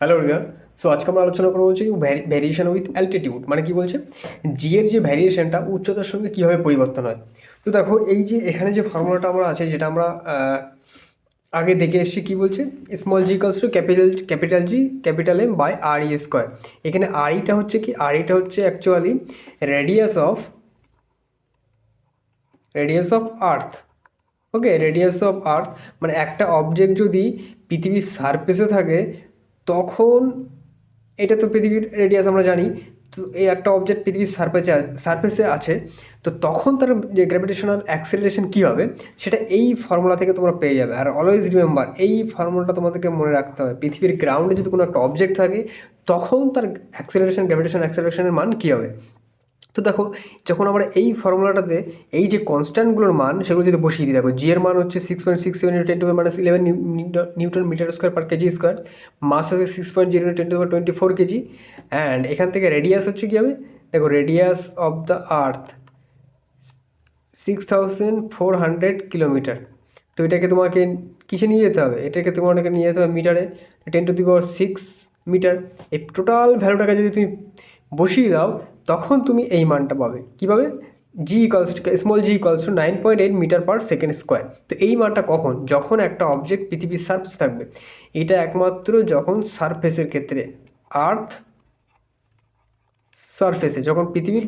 Hello Riya so আজকে আমরা আলোচনা করব হচ্ছে ভ্যারিয়েশন উইথ অ্যালটিটিউড মানে কি বলছে? জি এর যে ভ্যারিয়েশনটা উচ্চতার সঙ্গে কীভাবে পরিবর্তন হয়? তো দেখো, এই যে এখানে যে ফর্মুলাটা আমরা আছে, যেটা আমরা আগে দেখে এসেছি, কী বলছে? Small G equals to capital capital G capital M by R E square এখানে আর ইটা হচ্ছে কি? আর ইটা হচ্ছে actually radius of radius of earth okay radius of earth মানে একটা অবজেক্ট যদি পৃথিবীর সারফেসে থাকে তখন এটা তো পৃথিবীর রেডিয়াস আমরা জানি, তো এই একটা অবজেক্ট পৃথিবীর সারফেসে সারফেসে আছে, তো তখন তার যে গ্র্যাভিটেশনাল অ্যাক্সিলারেশন কী হবে, সেটা এই ফর্মুলা থেকে তোমরা পেয়ে যাবে। আর অলওয়েজ রিমেম্বার এই ফর্মুলাটা তোমাদেরকে মনে রাখতে হবে। পৃথিবীর গ্রাউন্ডে যদি কোনো একটা অবজেক্ট থাকে, তখন তার অ্যাক্সিলারেশন গ্র্যাভিটেশন অ্যাক্সিলারেশনের মান কী হবে? তো দেখো, যখন আমরা এই ফর্মুলাটাতে এই যে কনস্ট্যান্টগুলোর মান, সেগুলো যদি বসিয়ে দিই, দেখো জি এর মান হচ্ছে six point six seven ten to minus eleven newton metre square per KG square mass হচ্ছে six point zero ten to twenty four KG and এখান থেকে রেডিয়াস হচ্ছে কী হবে? দেখো radius of the earth six thousand four hundred kilometre তো এটাকে তোমাকে কিসে নিয়ে যেতে হবে? এটাকে তোমাকে নিয়ে যেতে হবে মিটারে ten to the power six metre এই টোটাল ভ্যালুটাকে যদি তুমি বসিয়ে দাও, তখন তুমি এই মানটা পাবে। কীভাবে? G equals to small G equals to nine point eight metre per second square তো এই মানটা কখন? যখন একটা অবজেক্ট পৃথিবীর সার্ফেস থাকবে। এটা একমাত্র যখন সারফেসের ক্ষেত্রে আর্থ সারফেসে যখন পৃথিবীর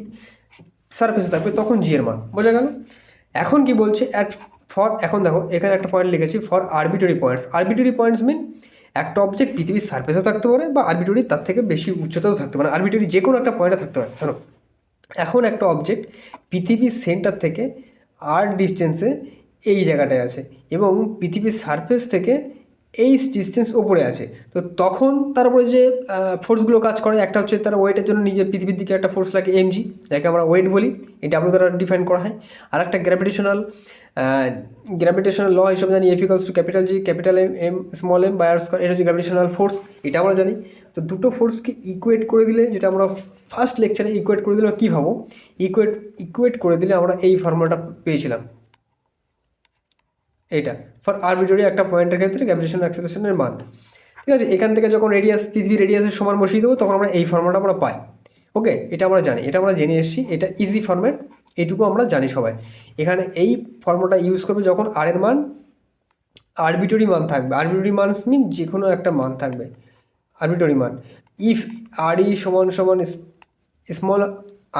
সারফেসে থাকবে, তখন জি এর মান। বোঝা গেল? এখন কি বলছে? অ্যাট ফর এখন দেখো, এখানে একটা পয়েন্ট লিখেছি for arbitrary points arbitrary points mean একটা অবজেক্ট পৃথিবীর সারফেসে থাকতে পারে বা আরবিটরি তার থেকে বেশি উচ্চতাও থাকতে পারে। আরবিটরি যে কোনো একটা পয়েন্টে থাকতে পারে। ধরো, এখন একটা অবজেক্ট পৃথিবীর সেন্টার থেকে আর ডিস্টেন্সে এই জায়গাটায় আছে এবং পৃথিবীর সারফেস থেকে এই ডিস্টেন্স ওপরে আছে। তো তখন তার উপরে যে ফোর্সগুলো কাজ করে, একটা হচ্ছে তার ওয়েটের জন্য নিজের পৃথিবীর দিকে একটা ফোর্স লাগে এমজি যাকে আমরা ওয়েট বলি। এটা দ্বারা ডিফাইন করা হয়। আর একটা গ্র্যাভিটেশনাল গ্র্যাভিটেশনাল ল হিসেবে জানি F equals to capital G capital M M small M by R square এটা হচ্ছে গ্র্যাভিটেশনাল ফোর্স এটা আমরা জানি। তো দুটো ফোর্সকে ইকুয়েট করে দিলে, যেটা আমরা ফার্স্ট লেকচারে ইকুয়েট করে দিলে কী ভাবো? ইকুয়েট ইকুয়েট করে দিলে আমরা এই ফর্মুলাটা পেয়েছিলাম। এইটা ফর আরবিটরি একটা পয়েন্টের ক্ষেত্রে গ্র্যাভিটেশন অ্যাক্সেলেশনের মান। ঠিক আছে, এখান থেকে যখন রেডিয়াস পৃথিবী রেডিয়াসের সমান বসিয়ে দেবো, তখন আমরা এই ফর্মুলাটা আমরা পাই। ওকে এটা আমরা জানি, এটা আমরা জেনে এসেছি, এটা ইজি ফর্ম্যাট এইটুকু আমরা জানি সবাই। এখানে এই ফর্মুলাটা ইউজ করবে যখন আর এর মান আরবিটরি মান থাকবে। আরবিটরি মান মিন যে কোনো একটা মান থাকবে। আরবিটরি মান। ইফ আর ই সমান সমান স্মল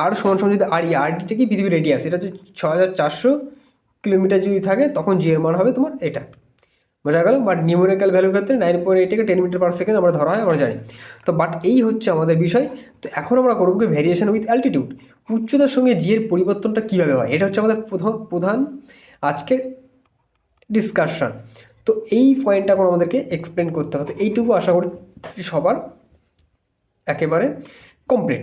আর সমান সমান যদি আর ই আর ডিটা কি পৃথিবীর রেডিয়াস এটা হচ্ছে ছ হাজার চারশো কিলোমিটার যদি থাকে, তখন জি এর মান হবে তোমার এটা। বোঝা গেল? বাট নিউমেরিক্যাল ভ্যালুর ক্ষেত্রে নাইন পয়েন্ট এইট থেকে টেন মিটার পার সেকেন্ড আমরা ধরা হয়, আমরা জানি। তো বাট এই হচ্ছে আমাদের বিষয়। তো এখন আমরা করব কি ভ্যারিয়েশন উইথ অ্যালটিটিউড উচ্চতার সঙ্গে জি এর পরিবর্তনটা কীভাবে হয়? এটা হচ্ছে আমাদের প্রধান প্রধান আজকের ডিসকাশন তো এই পয়েন্টটা এখন আমাদেরকে এক্সপ্লেন করতে হবে। তো এইটুকু আশা করি সবার একেবারে কমপ্লিট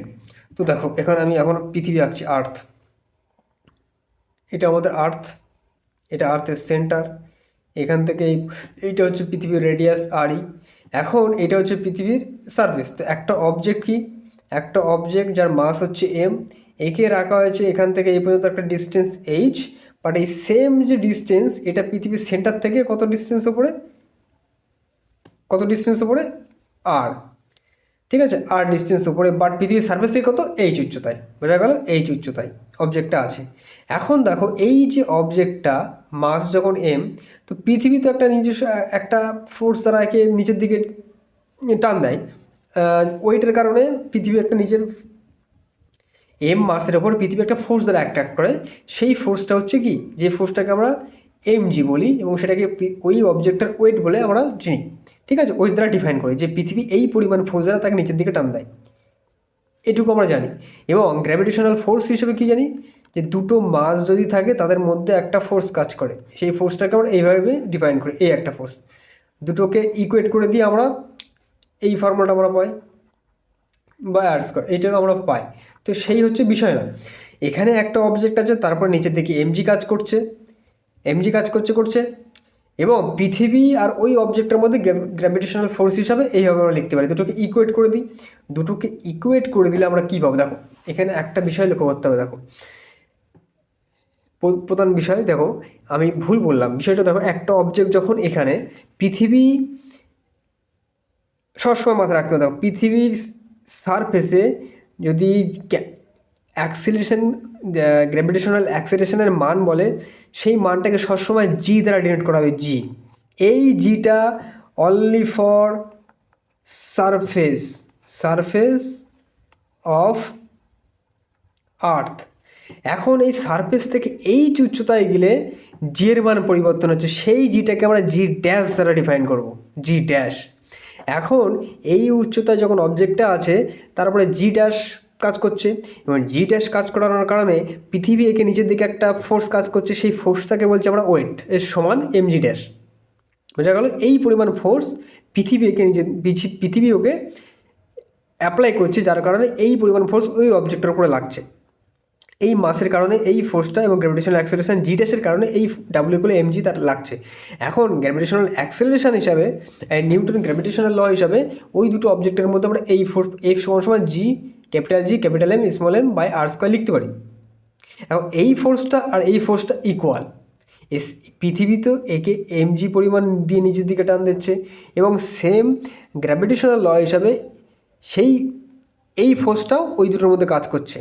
তো দেখো, এখানে আমি এখন পৃথিবী আঁকছি আর্থ এটা আমাদের আর্থ এটা আর্থের সেন্টার এখান থেকে এই, এইটা হচ্ছে পৃথিবীর রেডিয়াস আরই এখন এটা হচ্ছে পৃথিবীর সার্ভিস তো একটা অবজেক্ট কি? একটা অবজেক্ট যার মাস হচ্ছে এম একে রাখা হয়েছে এখান থেকে এই পর্যন্ত একটা ডিস্টেন্স এইচ বাট এই সেম যে ডিস্টেন্স এটা পৃথিবীর সেন্টার থেকে কত ডিস্টেন্স ওপরে কত ডিস্টেন্স ওপরে আর ঠিক আছে? আর ডিস্টেন্স উপরে বাট পৃথিবীর সার্ফেস থেকে কত? এইচ উচ্চতায়। বোঝা গেল? এইচ উচ্চতায়। অবজেক্টটা আছে। এখন দেখো, এই যে অবজেক্টটা মাস যখন এম তো পৃথিবী তো একটা নিজস্ব, একটা ফোর্স দ্বারা একে নিচের দিকে টান দেয়। ওয়েটের কারণে পৃথিবী একটা নিজের এম মাসের ওপর পৃথিবী একটা ফোর্স দ্বারা অ্যাট্রাক্ট করে। সেই ফোর্সটা হচ্ছে কি? যে ফোর্সটাকে আমরা এমজি বলি এবং সেটাকে ওই অবজেক্টের ওয়েট বলে আমরা চিনি। ঠিক আছে? ওয়েট দ্বারা ডিফাইন করি যে পৃথিবী এই পরিমাণ ফোর্স দ্বারা তাকে নিচের দিকে টান দেয়। এটুকু আমরা জানি। এবং গ্র্যাভিটেশনাল ফোর্স হিসেবে কি জানি? যে দুটো মাস যদি থাকে তাদের মধ্যে একটা ফোর্স কাজ করে। সেই ফোর্সটাকে আমরা এইভাবে ডিফাইন করি। এই একটা ফোর্স দুটোকে ইকুয়েট করে দিয়ে আমরা এই ফর্মুলাটা আমরা পাই। বা অ্যাডস করে এইটাকে আমরা পাই। তো সেই হচ্ছে বিষয় না। এখানে একটা অবজেক্ট আছে, তারপর নিচের দিকে এমজি কাজ করছে। এমজি কাজ করছে করছে। এবং পৃথিবী আর ওই অবজেক্টের মধ্যে গ্র্যাভিটেশনাল ফোর্স হিসাবে এইভাবে আমরা লিখতে পারি। দুটোকে ইকুয়েট করে দিই। দুটোকে ইকুয়েট করে দিলে আমরা কী পাবো? দেখো, এখানে একটা বিষয় লক্ষ্য করতে হবে, দেখো। প্রধান বিষয়, দেখো, আমি ভুল বললাম। বিষয়টা দেখো, একটা অবজেক্ট যখন এখানে পৃথিবী, সবসময় মাথায় রাখতে হবে, দেখো, পৃথিবীর সারফেসে যদি অ্যাক্সিলেশন গ্র্যাভিটেশনাল অ্যাক্সিলেশনের মান বলে, সেই মানটাকে সবসময় জি দ্বারা ডিনোট করা হবে জি এই জিটা only for surface surface of earth এখন এই সারফেস থেকে এই উচ্চতায় গেলে জি এর মান পরিবর্তন হচ্ছে, সেই জিটাকে আমরা জি ড্যাশ দ্বারা ডিফাইন করব জি ড্যাশ এখন এই উচ্চতায় যখন অবজেক্টটা আছে, তারপরে জি ড্যাশ কাজ করছে, এবং জি ড্যাশ কাজ করানোর কারণে পৃথিবী একে নিচের দিকে একটা ফোর্স কাজ করছে, সেই ফোর্সটাকে বলছি আমরা ওয়েট এর সমান এম জি ড্যাশ বোঝা গেল? এই পরিমাণ ফোর্স পৃথিবী একে পিছি- পৃথিবী ওকে অ্যাপ্লাই করছে, যার কারণে এই পরিমাণ ফোর্স ওই অবজেক্টের উপরে লাগছে। এই মাসের কারণে এই ফোর্সটা এবং গ্র্যাভিটেশনাল জি ড্যাশের কারণে এই ডাব্লিউ গুলো এমজি তার লাগছে। এখন গ্র্যাভিটেশনাল অ্যাক্সেলারেশন হিসাবে নিউটন গ্র্যাভিটেশনাল ল হিসাবে ওই দুটো অবজেক্টের মধ্যে আমরা এই ফোর্স এফ সমান সমান G capital G capital M small M by R square লিখতে পারি। এখন এই ফোর্সটা আর এই ফোর্সটা ইকুয়াল এস, পৃথিবী তো একে এমজি পরিমাণ দিয়ে নিচের দিকে টান দিচ্ছে এবং সেম গ্র্যাভিটেশনাল ল হিসাবে সেই, এই ফোর্সটাও ওই দুটোর মধ্যে কাজ করছে।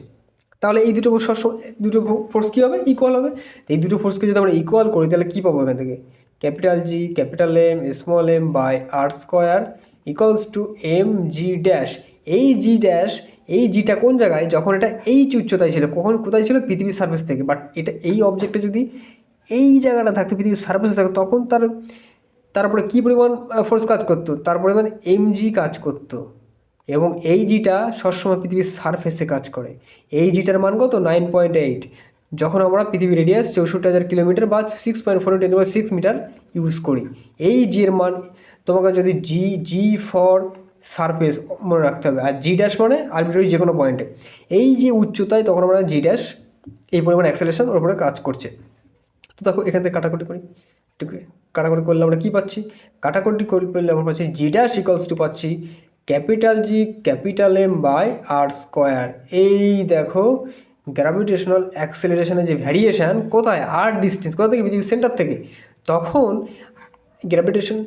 তাহলে এই দুটো ফোর্স দুটো ফোর্স কী হবে? ইকুয়াল হবে। এই দুটো ফোর্সকে যদি আমরা ইকুয়াল করি, তাহলে কী পাবো এখান থেকে? Capital G capital M small M by R square equals to M G dash এই জি ড্যাশ এই জিটা কোন জায়গায়? যখন এটা এই উচ্চতায় ছিল, কখন কোথায় ছিল? পৃথিবীর সার্ভিস থেকে। বাট এটা এই অবজেক্টে যদি এই জায়গাটা থাকতো, পৃথিবীর সার্ফেসে থাকতো, তখন তার তারপরে কী পরিমাণ ফোর্স কাজ করতো? তার পরিমাণ এমজি কাজ করতো। এবং এই জিটা সবসময় পৃথিবীর সারফেসে কাজ করে। এই জিটার মান কত? নাইন পয়েন্ট এইট যখন আমরা পৃথিবীর রেডিয়াস চৌষট্টি হাজার কিলোমিটার বা সিক্স পয়েন্ট ফোর টেন বা সিক্স মিটার ইউজ করি, এই জি এর মান তোমাকে যদি জি জি ফর সারফেস মনে রাখতে হবে। আর জি ড্যাশ মানে আরবিটারি যে কোনো পয়েন্টে এই যে উচ্চতায় তখন আমরা জি ড্যাশ এই পরিমাণ অ্যাক্সেলেশন ওর উপরে কাজ করছে। তো দেখো, এখান থেকে কাটাকুটি করি। কাটাকুটি করলে আমরা কী পাচ্ছি? কাটাকুটি করলে আমরা পাচ্ছি জি ড্যাশ ইকলস টু পাচ্ছি capital G, capital M by R square. এই দেখো গ্র্যাভিটেশনাল অ্যাক্সেলারেশনের যে ভ্যারিয়েশান কোথায়? আর ডিস্টেন্স কোথা থেকে? পৃথিবীর সেন্টার থেকে। তখন গ্র্যাভিটেশন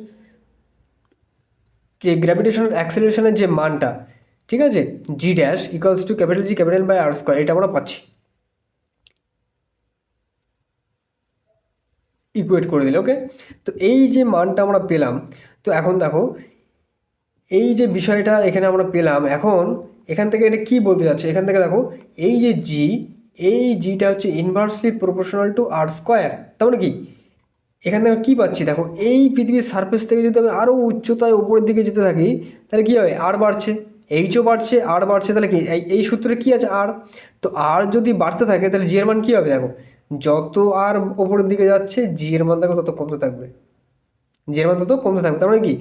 যে গ্র্যাভিটেশনাল অ্যাক্সেলারেশনের যে মানটা, ঠিক আছে? G dash equals to capital G capital by R square এটা আমরা পাচ্ছি। ইকুয়েট করে দিলে ওকে তো এই যে মানটা আমরা পেলাম, তো এখন দেখো এই যে বিষয়টা এখানে আমরা পেলাম, এখন এখান থেকে এটা কি বলতে যাচ্ছে? এখান থেকে দেখো, এই যে জি এই জিটা হচ্ছে inversely proportional to R square তার মানে কি? এখান থেকে কী পাচ্ছি? দেখো, এই পৃথিবীর সারফেস থেকে যদি আমি আরও উচ্চতায় উপরের দিকে যেতে থাকি, তাহলে কী হবে? আর বাড়ছে। এইচও বাড়ছে আর বাড়ছে, তাহলে কি? এই এই সূত্রে কী আছে? আর তো আর যদি বাড়তে থাকে, তাহলে জি এর মান কী হবে? দেখো, যত আর ওপরের দিকে যাচ্ছে জি এর মান দেখো তত কমতে থাকবে। জি এর মান তত কমতে থাকবে। তার মানে কি?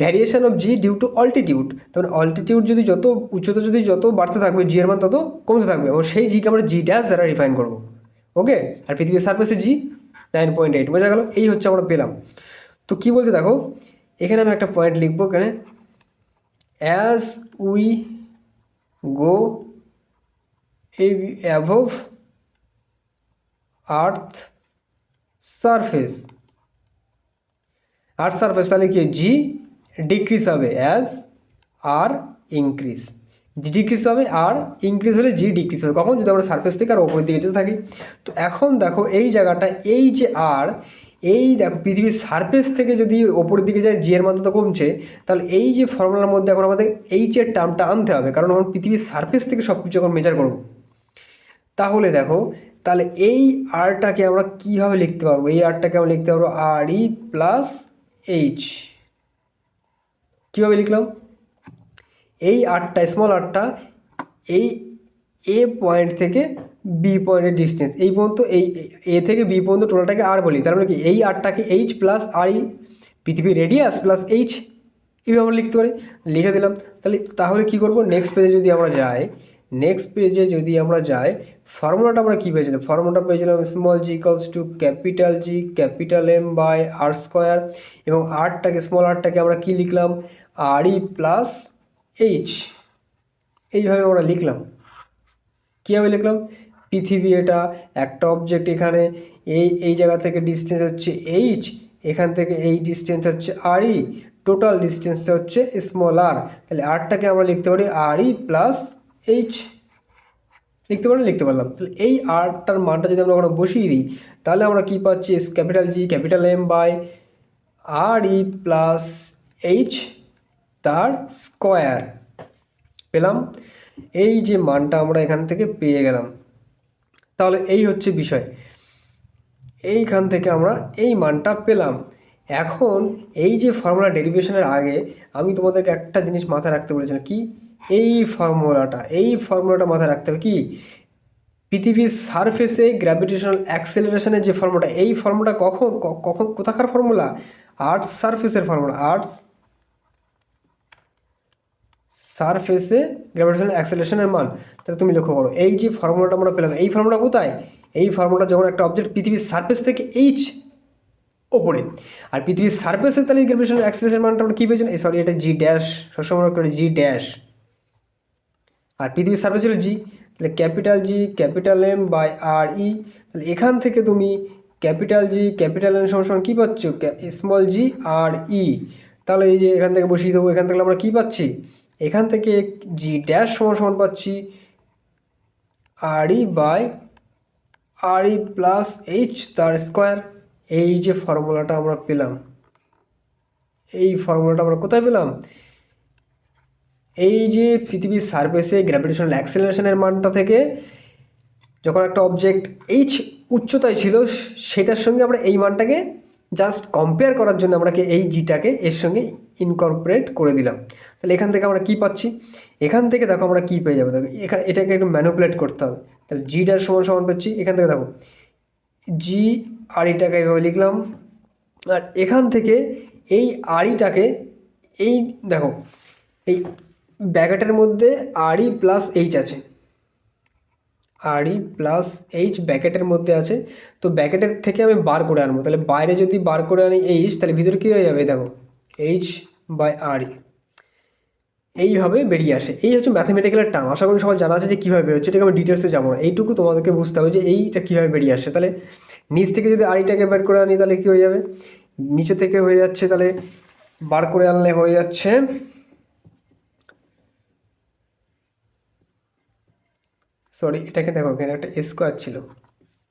Variation of G due to altitude তার মানে অল্টিটিউড যদি যত উচ্চতা যদি যত বাড়তে থাকবে জি এর মান তত কমতে থাকবে। এবং সেই জিকে আমরা জি ড্যাশ দ্বারা রিফাইন করব। ওকে আর পৃথিবীর সার্ফেসে জি নাইন পয়েন্ট এইট বোঝা গেল? এই হচ্ছে আমরা পেলাম। তো কী বলছে দেখো? এখানে আমি একটা পয়েন্ট লিখব এখানে। As we go above earth surface earth surface তাহলে কি? জি ডিক্রিজ হবে as R increase G decrease হবে আর ইনক্রিজ হলে জি ডিক্রিজ হবে। কখন? যদি আমরা সারফেস থেকে আর ওপরের দিকে যেতে থাকি। তো এখন দেখো এই জায়গাটা, এই যে আর এই দেখো পৃথিবীর সারফেস থেকে যদি ওপরের দিকে যায় জি এর মান তো কমছে, তাহলে এই যে ফর্মুলার মধ্যে এখন আমাদের এইচ এর টার্মটা আনতে হবে। কারণ আমরা পৃথিবীর সারফেস থেকে সব কিছু এখন মেজার করব। তাহলে দেখো, তাহলে এই আরটাকে আমরা কীভাবে লিখতে পারব? এই আরটাকে আমরা লিখতে পারব আর ই প্লাস এইচ কীভাবে লিখলাম? এই আরটা স্মল আরটা এই এ পয়েন্ট থেকে বি পয়েন্টের ডিস্টেন্স এই পর্যন্ত এই এ থেকে বি পর্যন্ত টোটালটাকে আর বলি, তার মানে কি? এই আরটাকে এইচ প্লাস আর ই পৃথিবী রেডিয়াস প্লাস এইচ এইভাবে লিখতে পারি, লিখে দিলাম। তাহলে তাহলে কী করব? নেক্সট পেজে যদি আমরা যাই নেক্সট পেজে যদি আমরা যাই ফর্মুলাটা আমরা কী পেয়েছিলাম? ফর্মুলাটা পেয়েছিলাম small G equals to capital G capital M by R square এবং আরটাকে স্মল আরটাকে আমরা কী লিখলাম? আর ই প্লাস এইচ এইভাবে আমরা লিখলাম। কীভাবে লিখলাম? পৃথিবী এটা একটা অবজেক্ট এখানে, এই এই জায়গা থেকে ডিস্টেন্স হচ্ছে এইচ এখান থেকে এই ডিস্টেন্স হচ্ছে আর ই টোটাল ডিস্টেন্সটা হচ্ছে স্মল আর তাহলে আরটাকে আমরা লিখতে পারি আর ই প্লাস এইচ লিখতে পারি লিখতে পারলাম। তাহলে এই আরটার মানটা যদি আমরা ওখানে বসিয়ে দিই, তাহলে আমরা কী পাচ্ছি? S capital G capital M by R E plus H তার স্কোয়ার পেলাম। এই যে মানটা আমরা এখান থেকে পেয়ে গেলাম। তাহলে এই হচ্ছে বিষয়। এইখান থেকে আমরা এই মানটা পেলাম। এখন এই যে ফর্মুলা ডেরিভেশনের আগে আমি তোমাদেরকে একটা জিনিস মাথায় রাখতে বলেছিলাম। কি? এই ফর্মুলাটা এই ফর্মুলাটা মাথায় রাখতে হবে কি? পৃথিবীর সারফেসে গ্র্যাভিটেশনাল অ্যাক্সেলারেশনের যে ফর্মুলাটা, এই ফর্মুলাটা কখন কখন, কোথাকার ফর্মুলা? আর্থ সারফেসের ফর্মুলা আর্থ সারফেসে গ্র্যাভিটেশনাল অ্যাক্সেলারেশনের মান। তাহলে তুমি লক্ষ্য করো, এই যে ফর্মুলাটা আমরা পেলাম, এই ফর্মুলা কোথায়? এই ফর্মুলাটা যখন একটা অবজেক্ট পৃথিবীর সারফেস থেকে এইচ ওপরে, আর পৃথিবীর সারফেসে তাহলে গ্র্যাভিটেশনাল অ্যাক্সেলারেশন মানটা আমরা কী পেয়েছেন এই সরি এটা জি ড্যাশ সবসময় করে জি ড্যাশ আর পৃথিবীর সারফেস ছিল জি, তাহলে capital G, capital M by R E, তাহলে এখান থেকে তুমি ক্যাপিটাল জি, ক্যাপিটাল এম সমান কী পাচ্ছ? Small G R E. তাহলে এই যে এখান থেকে বসিয়ে দেবো, এখান থেকে আমরা কী পাচ্ছি? এখান থেকে জি ড্যাশ সমান সমান পাচ্ছি R E by R E plus H তার স্কোয়ার। এই যে ফর্মুলাটা আমরা পেলাম, এই ফর্মুলাটা আমরা কোথায় পেলাম? এই যে পৃথিবীর সারফেসে গ্র্যাভিটেশনাল অ্যাক্সেলারেশনের মানটা থেকে যখন একটা অবজেক্ট এইচ উচ্চতায় ছিল, সেটার সঙ্গে আমরা এই মানটাকে জাস্ট কম্পেয়ার করার জন্য আমরা কি এই জিটাকে এর সঙ্গে ইনকর্পোরেট করে দিলাম। তাহলে এখান থেকে আমরা কি পাচ্ছি? এখান থেকে দেখো আমরা কি পেয়ে যাব। দেখো এখান এটাকে একটু ম্যানুপুলেট করতে হবে। তাহলে জিটার সমান সমান পাচ্ছি এখান থেকে দেখো জি আড়িটাকে এভাবে লিখলাম, আর এখান থেকে এই আড়িটাকে এই, দেখো, এই ব্যাকেটের মধ্যে আরই প্লাস এইচ আছে। আরই প্লাস এইচ ব্যাকেটের মধ্যে আছে। তো ব্যাকেটের থেকে আমি বার করে আনব। তাহলে বাইরে যদি বার করে আনি এইচ তাহলে ভিতরে কী হয়ে যাবে? দেখো এইচ বাই আরই এইভাবে বেরিয়ে আসে। এই হচ্ছে ম্যাথামেটিক্যালের টার্ম আশা করি সবাই জানা আছে যে কীভাবে বেরোচ্ছে, এটাকে আমি ডিটেলসে যাব না। এইটুকু তোমাদেরকে বুঝতে হবে যে এইটা কীভাবে বেরিয়ে আসে। তাহলে নিচ থেকে যদি আড়িটাকে বের করে আনি, তাহলে কী হয়ে যাবে? নিচে থেকে হয়ে যাচ্ছে, তাহলে বার করে আনলে হয়ে যাচ্ছে সরি এটাকে দেখো, এখানে একটা স্কোয়ার ছিল।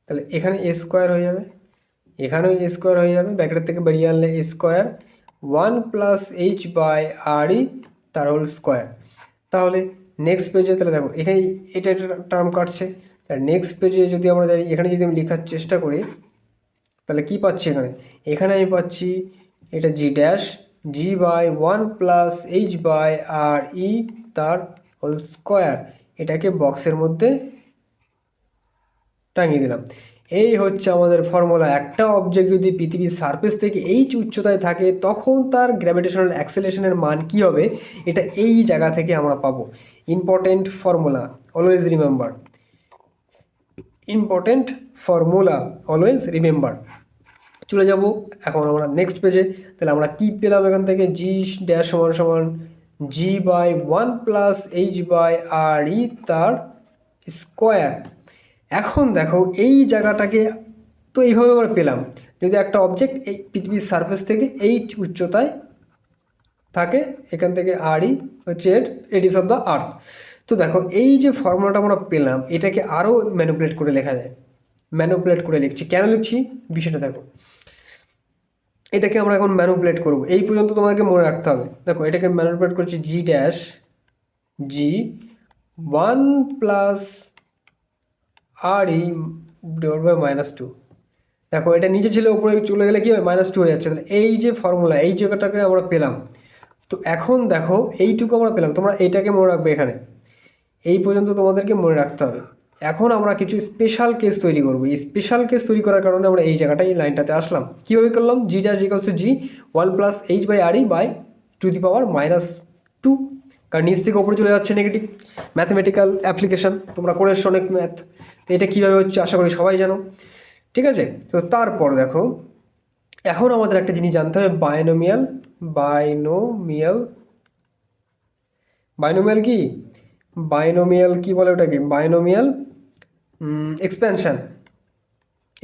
তাহলে এখানে এ স্কোয়ার হয়ে যাবে। এখানেও এ স্কোয়ার হয়ে যাবে। ব্যাকেটের থেকে বেরিয়ে আনলে A square one plus H by R E তার হোল স্কোয়ার তাহলে নেক্সট পেজে তাহলে দেখো, এখানে এটা একটা টার্ম কাটছে। তাহলে নেক্সট পেজে যদি আমরা যাই এখানে যদি আমি লেখার চেষ্টা করি, তাহলে কি পাচ্ছি এখানে? এখানে আমি পাচ্ছি এটা G dash G by one plus H by R E তার হোল স্কোয়ার এটাকে বক্সের মধ্যে টাঙিয়ে দিলাম। এই হচ্ছে আমাদের ফর্মুলা একটা অবজেক্ট যদি পৃথিবীর সারফেস থেকে এইচ উচ্চতায় থাকে, তখন তার গ্র্যাভিটেশনাল অ্যাক্সেলেশনের মান কি হবে? এটা এই জায়গা থেকে আমরা পাবো। Important formula always remember important formula always remember চলে যাব এখন আমরা নেক্সট পেজে তাহলে আমরা কি পেলাম এখান থেকে? জি ড্যাশ সমান সমান G by one plus H by R E তার স্কোয়ার এখন দেখো, এই জায়গাটাকে তো এইভাবে আমরা পেলাম। যদি একটা অবজেক্ট এই পৃথিবীর সারফেস থেকে এইচ উচ্চতায় থাকে, এখান থেকে আরই হচ্ছে এর রেডিস অফ দ্য আর্থ তো দেখো, এই যে ফর্মুলাটা আমরা পেলাম, এটাকে আরও ম্যানুপুলেট করে লেখা যায়। ম্যানুপুলেট করে লিখছি। কেন লিখছি? বিষয়টা দেখো। এটাকে আমরা এখন ম্যানুপুলেট করব। এই পর্যন্ত তোমাকে মনে রাখতে হবে। দেখো, এটাকে ম্যানুপুলেট করছি G dash G one plus R E divide by minus two দেখো, এটা নিচে ছিল, উপরে চলে গেলে কি হবে মাইনাস টু হয়ে যাচ্ছে। তাহলে এই যে ফর্মুলা এই জায়গাটাকে আমরা পেলাম, তো এখন দেখো, এইটুকু আমরা পেলাম। তোমরা এইটাকে মনে রাখবে এখানে। এই পর্যন্ত তোমাদেরকে মনে রাখতে হবে। এখন আমরা কিছু স্পেশাল কেস তৈরি করব। এই স্পেশাল কেস তৈরি করার কারণে আমরা এই জায়গাটায় এই লাইনটাতে আসলাম। কীভাবে করলাম? G dash equals to G one plus H by R E by to the power minus two কারণ নিচ থেকে ওপরে চলে যাচ্ছে নেগেটিভ ম্যাথমেটিক্যাল অ্যাপ্লিকেশান তোমরা করে অনেক ম্যাথ তো এটা কীভাবে হচ্ছে আশা করি সবাই জানো। ঠিক আছে? তো তারপর দেখো, এখন আমাদের একটা জিনিস জানতে হবে বায়োনোমিয়াল বায়োনোমিয়াল বায়োনোমিয়াল কি? বায়োনোমিয়াল কি বলে ওটাকে? বায়োনোমিয়াল এক্সপ্যানশন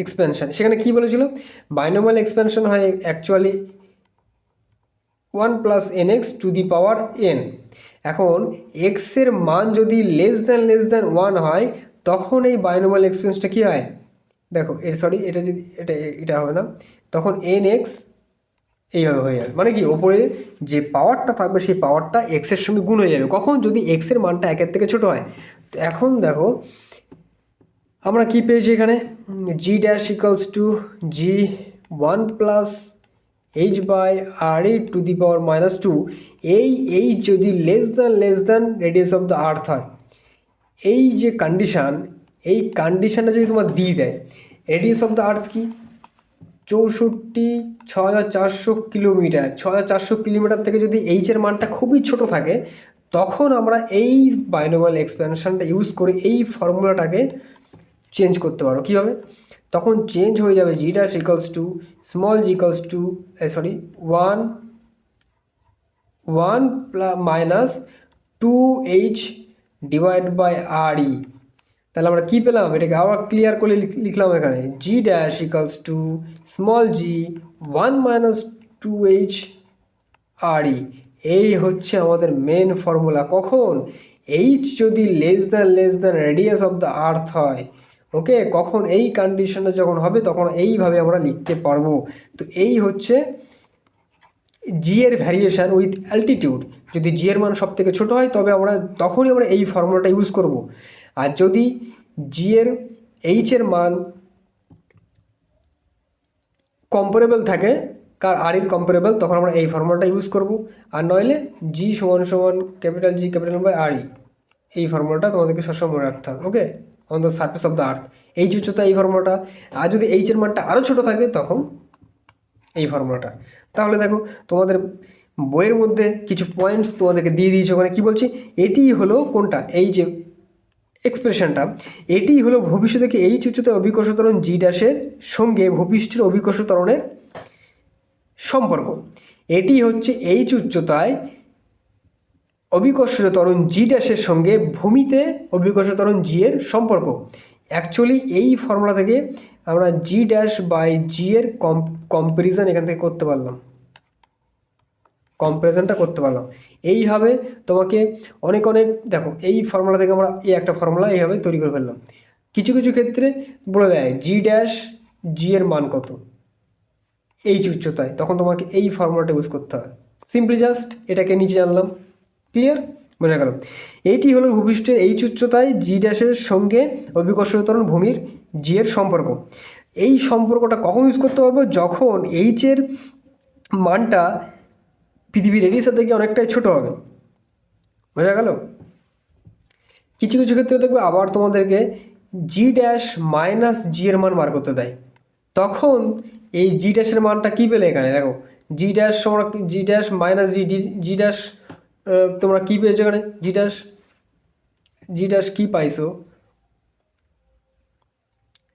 এক্সপ্যানশন সেখানে কি বলেছিল? বায়োনোমিয়াল এক্সপ্যানশন হয় actually one plus N X to the power N এখন এক্সের মান যদি less than less than one হয়, তখন এই বাইনোমাল এক্সপেন্সটা কী হয়? দেখো এর সরি এটা যদি, এটা এটা হবে না। তখন এন এক্স এইভাবে হয়ে যাবে। মানে কি? ওপরে যে পাওয়ারটা থাকবে, সেই পাওয়ারটা এক্সের সঙ্গে গুণ হয়ে যাবে। কখন? যদি এক্সের মানটা একের থেকে ছোট হয়। তো এখন দেখো আমরা কি পেয়েছি এখানে? G dash equals to G one plus H by R E to the power minus two এই এই যদি less than less than radius of the earth হয়, এই যে কন্ডিশান এই কন্ডিশানটা যদি তোমার দিয়ে দেয় রেডিয়াস অফ দ্য আর্থ কি? চৌষট্টি ছ হাজার চারশো কিলোমিটার ছ হাজার চারশো কিলোমিটার থেকে যদি এইচের মানটা খুবই ছোট থাকে, তখন আমরা এই বাইনোমাল এক্সপ্যানশনটা ইউজ করে এই ফর্মুলাটাকে চেঞ্জ করতে পারো। কীভাবে? তখন চেঞ্জ হয়ে যাবে G dash equals to small G equals to sorry one one minus two H divide by R E তাহলে আমরা কী পেলাম? এটাকে আবার ক্লিয়ার করে লিখ- লিখলাম এখানে। G dash equals to small G one minus two H R E এই হচ্ছে আমাদের মেন ফর্মুলা কখন? এইচ যদি less than less than radius of the earth হয় ওকে কখন এই কন্ডিশনে যখন হবে, তখন এইভাবে আমরা লিখতে পারব। তো এই হচ্ছে জি এর ভ্যারিয়েশন উইথ অ্যালটিটিউড যদি জি এর মান সব থেকে ছোটো হয়, তবে আমরা তখনই আমরা এই ফর্মুলাটা ইউজ করব। আর যদি জি এর এইচ এর মান কম্পারেবল থাকে, কার আর এর কম্পারেবল তখন আমরা এই ফর্মুলাটা ইউজ করব। আর নইলে জি সমান সমান capital G capital by R E এই ফর্মুলাটা তোমাদেরকে সবসময় মনে রাখতে হবে okay on the surface of the earth H উচ্চতা এই ফর্মুলাটা, আর যদি এইচ এর মানটা আরও ছোটো থাকে, তখন এই ফর্মুলাটা। তাহলে দেখো, তোমাদের বইয়ের মধ্যে কিছু পয়েন্টস তোমাদেরকে দিয়ে দিয়েছে ওখানে। কী বলছি? এটি হলো কোনটা? এই যে এক্সপ্রেশনটা এটি হলো ভবিষ্যৎ থেকে এইচ উচ্চতায় অভিকর্ষ ত্বরণ জি ড্যাশের সঙ্গে ভূপৃষ্ঠের অভিকর্ষ ত্বরণের সম্পর্ক। এটি হচ্ছে এইচ উচ্চতায় অভিকর্ষ ত্বরণ জি ড্যাশের সঙ্গে ভূমিতে অভিকর্ষ ত্বরণ জি এর সম্পর্ক। অ্যাকচুয়ালি এই ফর্মুলা থেকে আমরা জি ড্যাশ বাই জি এর কম কম্পারিজন এখান থেকে করতে পারলাম। কম্পারিজনটা করতে পারলাম। এইভাবে তোমাকে অনেক অনেক, দেখো, এই ফর্মুলা থেকে আমরা এই একটা ফর্মুলা এইভাবে তৈরি করে ফেললাম। কিছু কিছু ক্ষেত্রে বলে দেয় জি ড্যাশ জি এর মান কত? এইচ উচ্চতায়। তখন তোমাকে এই ফর্মুলাটা ইউজ করতে হবে সিম্পলি জাস্ট এটাকে নিচে আনলাম। ক্লিয়ার বোঝা গেল। এইটি হলো ভূপৃষ্ঠের এইচ উচ্চতায় জি ড্যাশের সঙ্গে অভিকর্ষ ত্বরণ ভূমির জি এর সম্পর্ক। এই সম্পর্কটা কখন ইউজ করতে পারব? যখন এইচের মানটা পৃথিবীর রেডিয়াসের থেকে অনেকটাই ছোট হবে। বোঝা গেল? কিছু কিছু ক্ষেত্রে দেখবে আবার তোমাদেরকে জি ড্যাশ মাইনাস জি এর মান বার করতে দেয়। তখন এই জি ড্যাশের মানটা কী পেলে এখানে? দেখো G dash G dash minus G D G dash তোমরা কী পেয়েছ এখানে? জি ড্যাশ জি ড্যাশ কী পাইছো?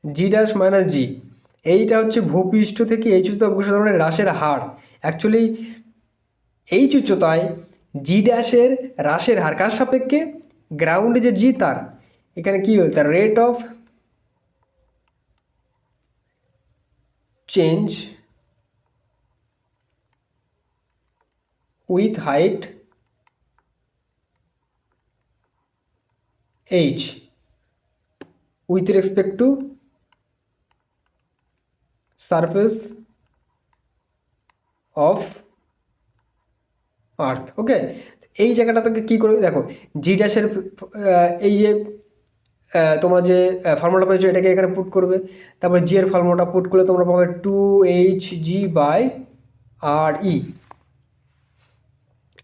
G dash minus G. এইটা হচ্ছে ভূপৃষ্ঠ থেকে এইচ উচ্চতা ধরনের হ্রাসের হার। অ্যাকচুয়ালি এইচ উচ্চতায় জি ড্যাশের হ্রাসের হার কার সাপেক্ষে? গ্রাউন্ডে যে জি তার, এখানে কী হল? তার rate of change with height H with respect to surface of earth okay এই জায়গাটা থেকে কী করে দেখো জি ড্যাশের এই যে তোমরা যে ফর্মুলা পেয়েছ, এটাকে এখানে পুট করবে। তারপর জি এর ফর্মুলাটা পুট করলে তোমরা পাবে two H G by R E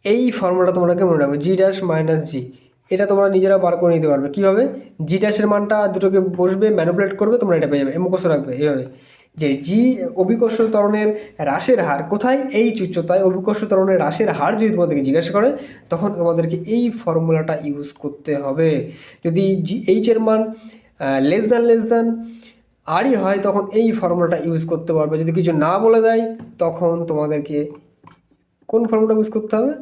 এই ফর্মুলাটা তোমরাকে মনে রাখবে জি ড্যাশ মাইনাস জি এটা তোমরা নিজেরা বার করে নিতে পারবে। কীভাবে? জি ড্যাশের মানটা দুটোকে বসবে ম্যানুপুলেট করবে, তোমরা এটা পেয়ে যাবে। মুখস্থ রাখবে, এইভাবে। যে জি অভিকর্ষ ত্বরণের হ্রাসের হার কোথায়? এই উচ্চতায় অভিকর্ষ ত্বরণের হ্রাসের হার যদি তোমাদেরকে জিজ্ঞাসা করে, তখন তোমাদেরকে এই ফর্মুলাটা ইউজ করতে হবে। যদি জি এইচ এর মান লেস দ্যান লেস দ্যান আরই হয়, তখন এই ফর্মুলাটা ইউজ করতে পারবে। যদি কিছু না বলে দেয়, তখন তোমাদেরকে কোন ফর্মুলা ইউজ করতে হবে?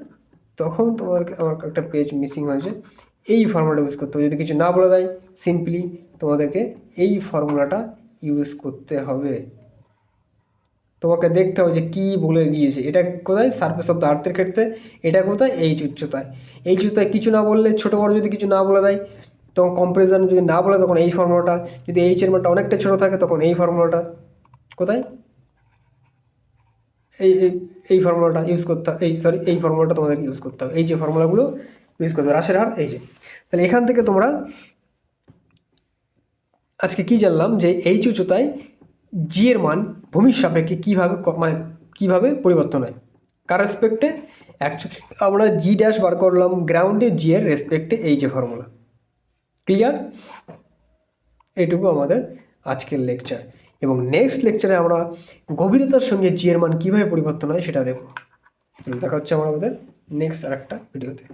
তখন তোমাদেরকে আমার একটা পেজ মিসিং হয়েছে। এই ফর্মুলাটা ইউজ করতে হবে। যদি কিছু না বলে দেয় সিম্পলি তোমাদেরকে এই ফর্মুলাটা ইউজ করতে হবে। তোমাকে দেখতে হবে যে কী বলে দিয়েছে। এটা কোথায়? সার্ফেস অফ দ্য আর্থের ক্ষেত্রে। এটা কোথায়? এইচ উচ্চতায়। এইচ উচ্চতায় কিছু না বললে, ছোটো বড় যদি কিছু না বলে দেয় তখন কম্পারিজন যদি না বলে, তখন এই ফর্মুলাটা যদি এইচ এর মানটা অনেকটা ছোটো থাকে, তখন এই ফর্মুলাটা কোথায়? এই এই ফর্মুলাটা ইউজ করতে এই সরি এই ফর্মুলাটা তোমাদেরকে ইউজ করতে হবে। এই যে ফর্মুলাগুলো ইউজ করতে হবে হ্রাসের হার, এই যে। তাহলে এখান থেকে তোমরা আজকে কি জানলাম যে এইচ উচ্চতায় জি এর মান ভূমির সাপেক্ষে কীভাবে মানে কীভাবে পরিবর্তন হয়? কার রেসপেক্টে অ্যাকচুয়ালি আমরা জি ড্যাশ বার করলাম গ্রাউন্ডে জি এর রেসপেক্টে এই যে ফর্মুলা। ক্লিয়ার এটুকু আমাদের আজকের লেকচার এবং নেক্সট লেকচারে আমরা গভীরতার সঙ্গে জিয়ের মান কীভাবে পরিবর্তন হয় সেটা দেখব। দেখা হচ্ছে আমরা আমাদের নেক্সট আর একটা ভিডিওতে